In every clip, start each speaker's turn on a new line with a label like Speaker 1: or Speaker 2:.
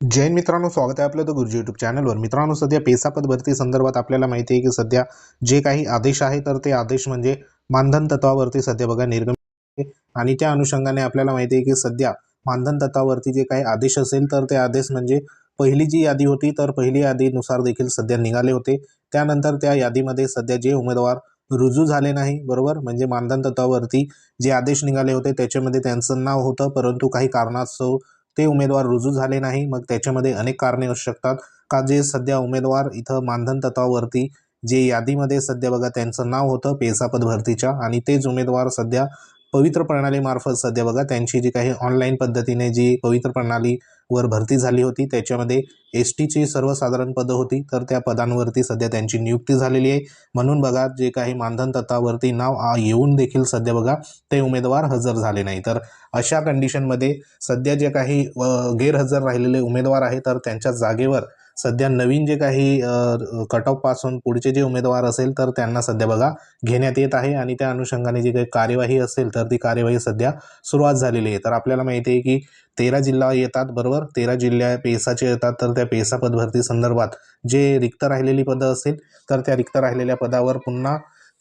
Speaker 1: जैन मित्रांनो स्वागत आहे आपलं तर गुरुजी युट्यूब चॅनलवर मित्रांनो सध्या पेसापद भरती संदर्भात आपल्याला माहिती आहे की सध्या जे काही आदेश आहे तर ते आदेश म्हणजे मानधन तत्वावरती सध्या बघा निर्गमित आणि त्या अनुषंगाने आपल्याला माहिती आहे की सध्या मानधन तत्वावरती जे काही आदेश असेल तर ते आदेश म्हणजे पहिली जी यादी होती तर पहिली यादीनुसार देखील सध्या निघाले होते. त्यानंतर त्या यादीमध्ये सध्या जे उमेदवार रुजू झाले नाही बरोबर? म्हणजे मानधन तत्वावरती जे आदेश निघाले होते त्याच्यामध्ये त्यांचं नाव होतं परंतु काही कारणास्तव ते उमेदवार रुजू झाले नाही. मग त्याच्यामध्ये अनेक कारणे असू शकतात. का जे सध्या उमेदवार इथं मानधन तत्वावरती जे यादीमध्ये सध्या बघा त्यांचं नाव होतं पेसापद भरतीच्या. आणि तेच उमेदवार सध्या पवित्र प्रणालीमार्फत सध्या बघा त्यांची जी काही ऑनलाईन पद्धतीने जी पवित्र प्रणालीवर भरती झाली होती त्याच्यामध्ये एस टीची सर्वसाधारण पदं होती तर त्या पदांवरती सध्या त्यांची नियुक्ती झालेली आहे. म्हणून बघा जे काही मानधन तत्वावरती नाव येऊन देखील सध्या बघा ते उमेदवार हजर झाले नाही. तर अशा कंडिशनमध्ये सध्या जे काही गैरहजर राहिलेले उमेदवार आहे तर त्यांच्या जागेवर सध्या नवीन जे काही कट ऑफपासून पुढचे जे उमेदवार असेल तर त्यांना सध्या बघा घेण्यात येत आहे आणि त्या अनुषंगाने जी काही कार्यवाही असेल तर ती कार्यवाही सध्या सुरुवात झालेली आहे. तर आपल्याला माहिती आहे की तेरा जिल्हा येतात बरोबर? तेरा जिल्ह्या पेसाचे येतात तर त्या पेसा पदभरती संदर्भात जे रिक्त राहिलेली पदं असेल तर त्या रिक्त राहिलेल्या पदावर पुन्हा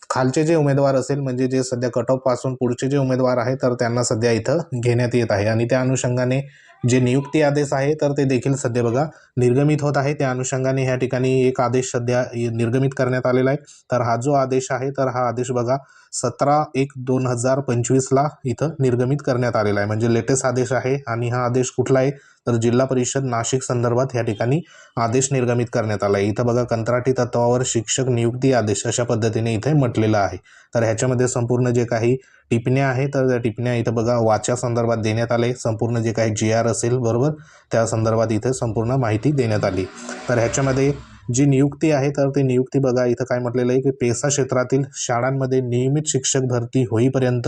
Speaker 1: खालचे जे उमेदवार असेल म्हणजे जे सध्या कट ऑफपासून पुढचे जे उमेदवार आहे तर त्यांना सध्या इथं घेण्यात येत आहे. आणि त्या अनुषंगाने जे नियुक्ती आदेश आहे तर ते देखील सध्या बघा निर्गमित होत आहे. त्या अनुषंगाने ह्या ठिकाणी एक आदेश सध्या निर्गमित करण्यात आलेला आहे. तर हा जो आदेश आहे तर हा आदेश बघा सतरा एक दोन हजार पंचवीसला इथं निर्गमित करण्यात आलेला आहे. म्हणजे लेटेस्ट आदेश आहे आणि हा आदेश कुठला आहे? तर जिल्हा परिषद नाशिक संदर्भात या ठिकाणी आदेश निर्गमित करण्यात आला आहे. इथं बघा कंत्राटी तत्वावर शिक्षक नियुक्ती आदेश अशा पद्धतीने इथे म्हटलेलं आहे. तर ह्याच्यामध्ये संपूर्ण जे काही टिपण्या आहे तर त्या टिपण्या इथं बघा वाच्या संदर्भात देण्यात आले. संपूर्ण जे काही जी आर असेल बरोबर? त्या संदर्भात इथे संपूर्ण माहिती देण्यात आली. तर ह्याच्यामध्ये जी नियुक्ती आहे तर ती नियुक्ती बघा इथं काय म्हटलेलं आहे की पेसा क्षेत्रातील शाळांमध्ये नियमित शिक्षक भरती होईपर्यंत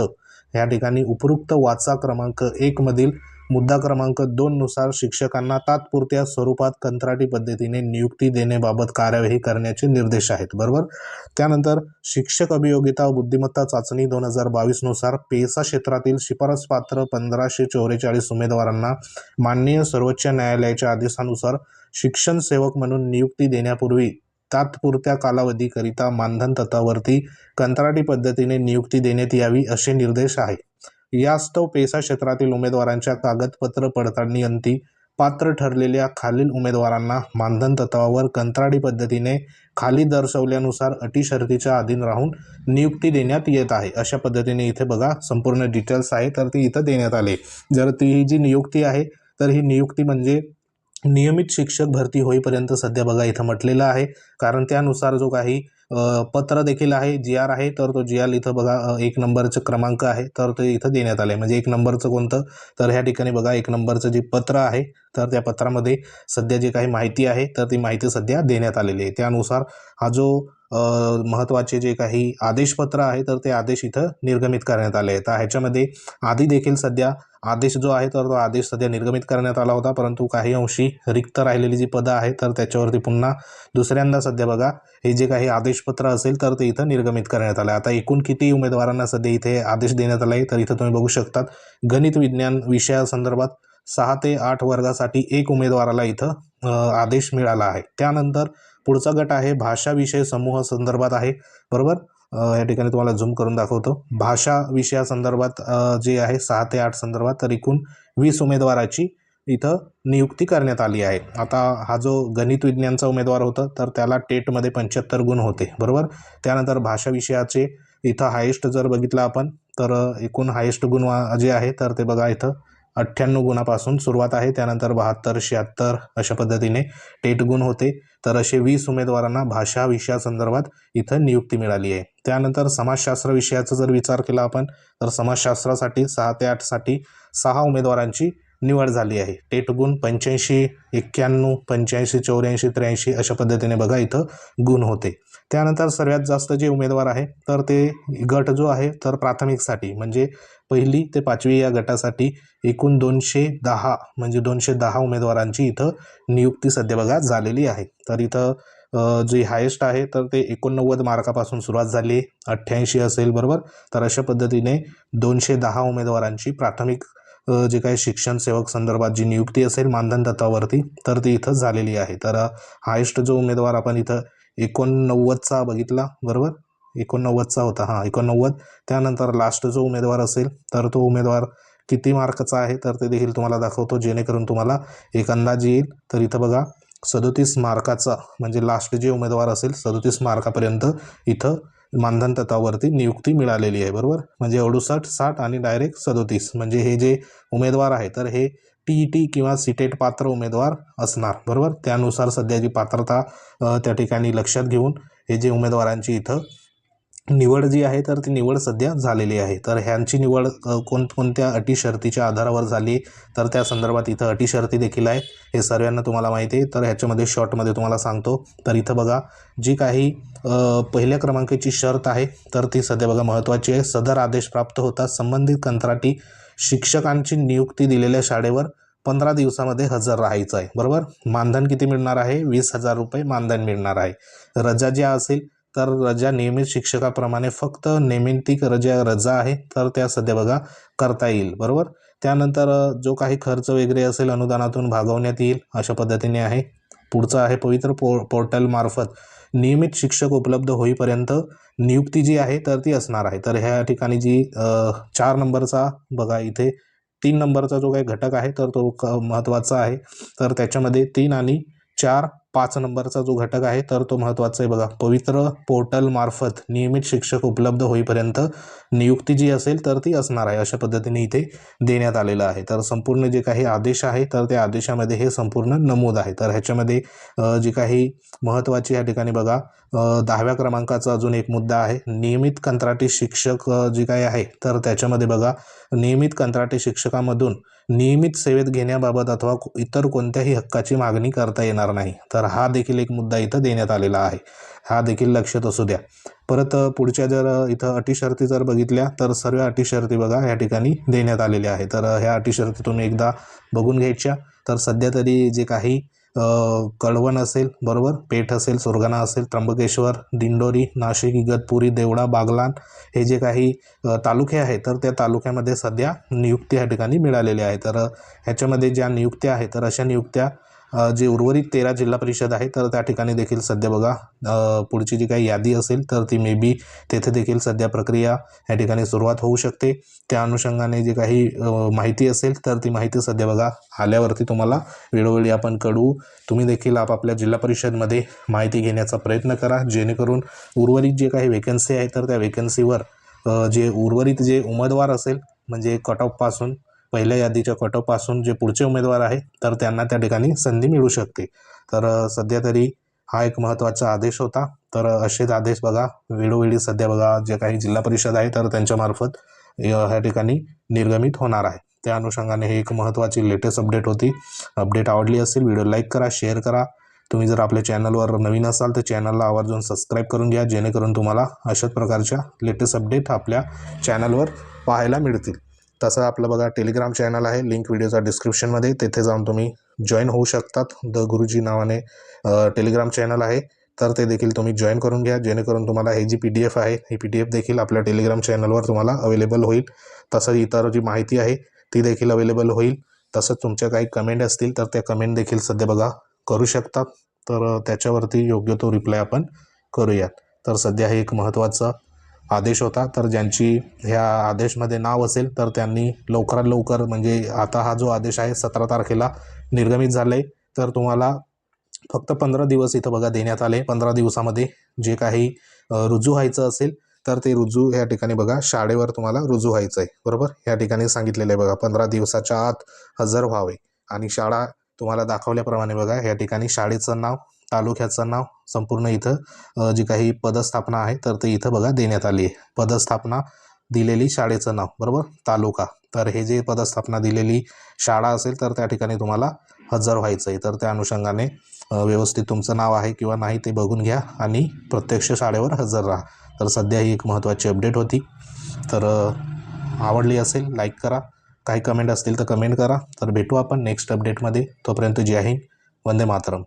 Speaker 1: या ठिकाणी उपरुक्त वाचा क्रमांक एक मधील मुद्दा क्रमांक दोन नुसार शिक्षकांना तात्पुरत्या स्वरूपात कंत्राटी पद्धतीने नियुक्ती देण्याबाबत कार्यवाही करण्याचे निर्देश आहेत बरोबर? त्यानंतर शिक्षक अभियोगिता बुद्धिमत्ता चाचणी दोन हजार बावीसनुसार पेसा क्षेत्रातील शिफारसपात्र पंधराशे चौवेचाळीस उमेदवारांना माननीय सर्वोच्च न्यायालयाच्या आदेशानुसार शिक्षण सेवक म्हणून नियुक्ती देण्यापूर्वी तात्पुरत्या कालावधीकरिता मानधन तत्वावरती कंत्राटी पद्धतीने नियुक्ती देण्यात यावी असे निर्देश आहे यास्तव पेसा क्षेत्रातील उमेदवारांच्या कागदपत्र पडताळणी अंती पात्र ठरलेल्या खालील उमेदवारांना मानधन तत्वावर कंत्राटी पद्धतीने खाली दर्शवल्यानुसार अटी शर्तीच्या अधीन राहून नियुक्ती देण्यात येत आहे. अशा पद्धतीने इथे बघा संपूर्ण डिटेल्स आहे तर ती इथं देण्यात आले. जर ती ही जी नियुक्ती आहे तर ही नियुक्ती म्हणजे नियमित शिक्षक भरती होईपर्यंत सध्या बघा इथं म्हटलेलं आहे. कारण त्यानुसार जो काही पत्र देखील आहे जी आर आहे तर तो जी आर इथं बघा एक नंबरचं क्रमांक आहे तर ते इथं देण्यात आले म्हणजे एक नंबरचं कोणतं? तर ह्या ठिकाणी बघा एक नंबरचं जे पत्र आहे तर त्या पत्रामध्ये सध्या जी काही माहिती आहे तर ती माहिती सध्या देण्यात आलेली आहे. त्यानुसार हा जो महत्त्वाचे जे काही आदेशपत्र आहे तर ते आदेश इथं निर्गमित करण्यात आले आहेत. ह्याच्यामध्ये आधी देखील सध्या आदेश जो आहे तर तो आदेश सध्या निर्गमित करण्यात आला होता परंतु काही अंशी रिक्त राहिलेली जी पदं आहेत तर त्याच्यावरती पुन्हा दुसऱ्यांदा सध्या बघा हे जे काही आदेशपत्र असेल तर ते इथं निर्गमित करण्यात आलं आहे. आता एकूण किती उमेदवारांना सध्या इथे आदेश देण्यात आला आहे तर इथं तुम्ही बघू शकतात गणित विज्ञान विषयासंदर्भात सहा ते आठ वर्गासाठी एक उमेदवाराला इथं आदेश मिळाला आहे. त्यानंतर पुढचा गट आहे भाषा विषय समूह संदर्भात आहे बरोबर? या ठिकाणी तुम्हाला झूम करून दाखवतो. भाषा विषयासंदर्भात जे आहे सहा ते आठ संदर्भात तर एकूण वीस उमेदवाराची इथं नियुक्ती करण्यात आली आहे. आता हा जो गणित विज्ञानचा उमेदवार होता तर त्याला टेटमध्ये पंच्याहत्तर गुण होते बरोबर? त्यानंतर भाषा विषयाचे इथं हायेस्ट जर बघितलं आपण तर एकूण हायेस्ट गुण वा- जे आहे तर ते बघा इथं अठ्ठ्याण्णव गुणापासून सुरुवात आहे. त्यानंतर बहात्तर शहात्तर अशा पद्धतीने टेट गुण होते. तर असे वीस उमेदवारांना भाषा विषयासंदर्भात इथं नियुक्ती मिळाली आहे. त्यानंतर समाजशास्त्र विषयाचा जर विचार केला आपण तर समाजशास्त्रासाठी सहा ते आठसाठी सहा उमेदवारांची निवड झाली आहे. टेट गुण पंच्याऐंशी एक्क्याण्णव पंच्याऐंशी चौऱ्याऐंशी त्र्याऐंशी अशा पद्धतीने बघा इथं गुण होते. त्यानंतर सर्वात जास्त जे उमेदवार आहे तर ते गट जो आहे तर प्राथमिकसाठी म्हणजे पहिली ते पाचवी या गटासाठी एकूण दोनशे दहा म्हणजे दोनशे दहा उमेदवारांची इथं नियुक्ती सध्या बघा झालेली आहे. तर इथं जी जे हायेस्ट आहे तर ते एकोणनव्वद मार्कापासून सुरुवात झाली अठ्ठ्याऐंशी असेल बरोबर. तर अशा पद्धतीने दोनशे दहा उमेदवारांची प्राथमिक जे काही शिक्षण सेवक संदर्भात जी नियुक्ती असेल मानधन तत्वावरती तर ती इथं झालेली आहे. तर हायेस्ट जो उमेदवार आपण इथं एकोणनव्वदचा बघितला बरोबर? एकोणनव्वदचा होता हां एकोणनव्वद. त्यानंतर लास्ट जो उमेदवार असेल तर तो उमेदवार किती मार्काचा आहे तर ते देखील तुम्हाला दाखवतो. जेणेकरून तुम्हाला एक अंदाज येईल. तर इथं बघा सदोतीस मार्काचा म्हणजे लास्ट जे उमेदवार असेल सदोतीस मार्कापर्यंत इथं मानधन तत्वावरती नियुक्ती मिळालेली आहे बरोबर? म्हणजे अडुसष्ट साठ आणि डायरेक्ट सदोतीस. म्हणजे हे जे उमेदवार आहे तर हे टी ई टी किंवा सीटेट पात्र उमेदवार असणार बरोबर? त्यानुसार सध्याची पात्रता त्या ठिकाणी लक्षात घेऊन हे जे उमेदवारांची इथं निवड जी आहे तर ती निवड सध्या झालेली आहे. तर ह्यांची निवड कोणकोणत्या अटी शर्तीच्या आधारावर झाली तर त्या संदर्भात इथं अटी शर्ती देखील आहे. हे सर्वांना तुम्हाला माहिती आहे. तर ह्याच्यामध्ये शॉर्टमध्ये तुम्हाला सांगतो. तर इथं बघा जी काही पहिल्या क्रमांकाची शर्त आहे तर ती सध्या बघा महत्त्वाची आहे. सदर आदेश प्राप्त होता संबंधित कंत्राटी शिक्षकांची नियुक्ती दिलेल्या शाळेवर पंधरा दिवसामध्ये हजर राहायचं आहे. बरोबर? मानधन किती मिळणार आहे? वीस हजार रुपये मानधन मिळणार आहे. रजा ज्या असेल तर रजा नियमित शिक्षकाप्रमाणे फक्त नैमित्तिक रजा रजा आहे तर त्या सध्या बघा करता येईल बरोबर? त्यानंतर जो काही खर्च वगैरे असेल अनुदानातून भागवण्यात येईल अशा पद्धतीने आहे. पुढचं आहे पवित्र पो पोर्टलमार्फत नियमित शिक्षक उपलब्ध होईपर्यंत नियुक्ती जी आहे तर ती असणार आहे. तर ह्या ठिकाणी जी चार नंबरचा बघा इथे तीन नंबरचा जो काही घटक आहे तर तो क महत्त्वाचा आहे. तर त्याच्यामध्ये तीन आणि चार पाच नंबरचा जो घटक आहे तर तो महत्त्वाचा आहे बघा. पवित्र पोर्टलमार्फत नियमित शिक्षक उपलब्ध होईपर्यंत नियुक्ती जी असेल तर ती असणार आहे अशा पद्धतीने इथे देण्यात आलेलं आहे. तर संपूर्ण जे काही आदेश आहे तर त्या आदेशामध्ये हे संपूर्ण नमूद आहे. तर ह्याच्यामध्ये जी काही महत्त्वाची या ठिकाणी बघा दहाव्या क्रमांकाचा अजून एक मुद्दा आहे. नियमित कंत्राटी शिक्षक जी काही आहे तर त्याच्यामध्ये बघा नियमित कंत्राटी शिक्षकामधून नियमित सेवेत घेण्याबाबत अथवा इतर कोणत्याही हक्काची मागणी करता येणार नाही. तर हा देखील एक मुद्दा इथं देण्यात आलेला आहे. हा देखील लक्षात असू द्या. परत पुढच्या जर इथं अटी शर्ती जर बघितल्या तर सर्व अटी शर्ती बघा या ठिकाणी देण्यात आलेल्या आहे तर ह्या अटी शर्ती तुम्ही एकदा बघून घ्यायच्या. तर सध्या तरी जे काही कळवण असेल बरोबर? पेठ असेल सुरगाणा असेल त्र्यंबकेश्वर दिंडोरी नाशिक इगतपुरी देवळा बागलाण हे जे काही तालुके आहेत तर त्या तालुक्यामध्ये सध्या नियुक्ती ह्या ठिकाणी मिळालेल्या आहे तर ह्याच्यामध्ये ज्या नियुक्त्या आहेत तर अशा नियुक्त्या जे उर्वरित तेरा जिल्हा परिषद आहे तर त्या ठिकाणी देखील सध्या बघा पुढची जी काही यादी असेल तर ती मे बी तेथे देखील सध्या प्रक्रिया या ठिकाणी सुरुवात होऊ शकते. त्या अनुषंगाने जी काही माहिती असेल तर ती माहिती सध्या बघा आल्यावरती तुम्हाला वेळोवेळी आपण कळवू. तुम्ही देखील आपापल्या जिल्हा परिषदमध्ये माहिती घेण्याचा प्रयत्न करा. जेणेकरून उर्वरित जे काही वेकन्सी आहे तर त्या वेकन्सीवर जे उर्वरित जे उमेदवार असेल म्हणजे कट ऑफपासून पहिल्या यादीच्या कट जे पुढचे उमेदवार आहे तर त्यांना त्या ठिकाणी संधी मिळू शकते. तर सध्या तरी हा एक महत्त्वाचा आदेश होता. तर असेच आदेश बघा. वेळोवेळी सध्या बघा जे काही जिल्हा परिषद आहे तर त्यांच्यामार्फत ह्या ठिकाणी निर्गमित होणार आहे. त्या अनुषंगाने हे एक महत्त्वाची लेटेस्ट अपडेट होती. अपडेट आवडली असेल व्हिडिओ लाईक करा शेअर करा. तुम्ही जर आपल्या चॅनलवर नवीन असाल तर चॅनलला आवर्जून सबस्क्राईब करून घ्या जेणेकरून तुम्हाला अशाच प्रकारच्या लेटेस्ट अपडेट आपल्या चॅनलवर पाहायला मिळतील. तसं आपलं बघा टेलिग्राम चॅनल आहे. लिंक व्हिडिओचा डिस्क्रिप्शनमध्ये तेथे जाऊन तुम्ही जॉईन होऊ शकतात. द गुरुजी नावाने टेलिग्राम चॅनल आहे. तर ते देखील तुम्ही जॉईन करून घ्या. जेणेकरून तुम्हाला हे जी पी डी एफ आहे ही पी डी एफ देखील आपल्या टेलिग्राम चॅनलवर तुम्हाला अवेलेबल होईल. तसंच इतर जी माहिती आहे ती देखील अवेलेबल होईल. तसंच तुमच्या काही कमेंट असतील तर त्या कमेंट देखील सध्या बघा करू शकतात. तर त्याच्यावरती योग्य तो रिप्लाय आपण करूयात. तर सध्या हे एक महत्त्वाचं आदेश होता. तर ज्यांची ह्या आदेशमध्ये नाव असेल तर त्यांनी लवकरात लवकर म्हणजे आता हा जो आदेश आहे सतरा तारखेला निर्गमित झाला आहे तर तुम्हाला फक्त पंधरा दिवस इथं बघा देण्यात आले. पंधरा दिवसामध्ये जे काही रुजू व्हायचं असेल तर ते रुजू या ठिकाणी बघा. शाळेवर तुम्हाला रुजू व्हायचं आहे बरोबर? या ठिकाणी सांगितलेलं आहे बघा. पंधरा दिवसाच्या आत हजर व्हावे. आणि शाळा तुम्हाला दाखवल्याप्रमाणे बघा या ठिकाणी शाळेचं नाव तालुक्याचं नाव संपूर्ण इथं जी काही पदस्थापना आहे तर ते इथं बघा देण्यात आली आहे. पदस्थापना दिलेली शाळेचं नाव बरोबर? तालुका. तर हे जे पदस्थापना दिलेली शाळा असेल तर त्या ठिकाणी तुम्हाला हजर व्हायचं आहे तर त्या अनुषंगाने व्यवस्थित तुमचं नाव आहे किंवा नाही ते बघून घ्या आणि प्रत्यक्ष शाळेवर हजर राहा. तर सध्या ही एक महत्त्वाची अपडेट होती. तर आवडली असेल लाईक करा. काही कमेंट असतील तर कमेंट करा. तर भेटू आपण नेक्स्ट अपडेटमध्ये. तोपर्यंत जय हिंद. वंदे मातरम.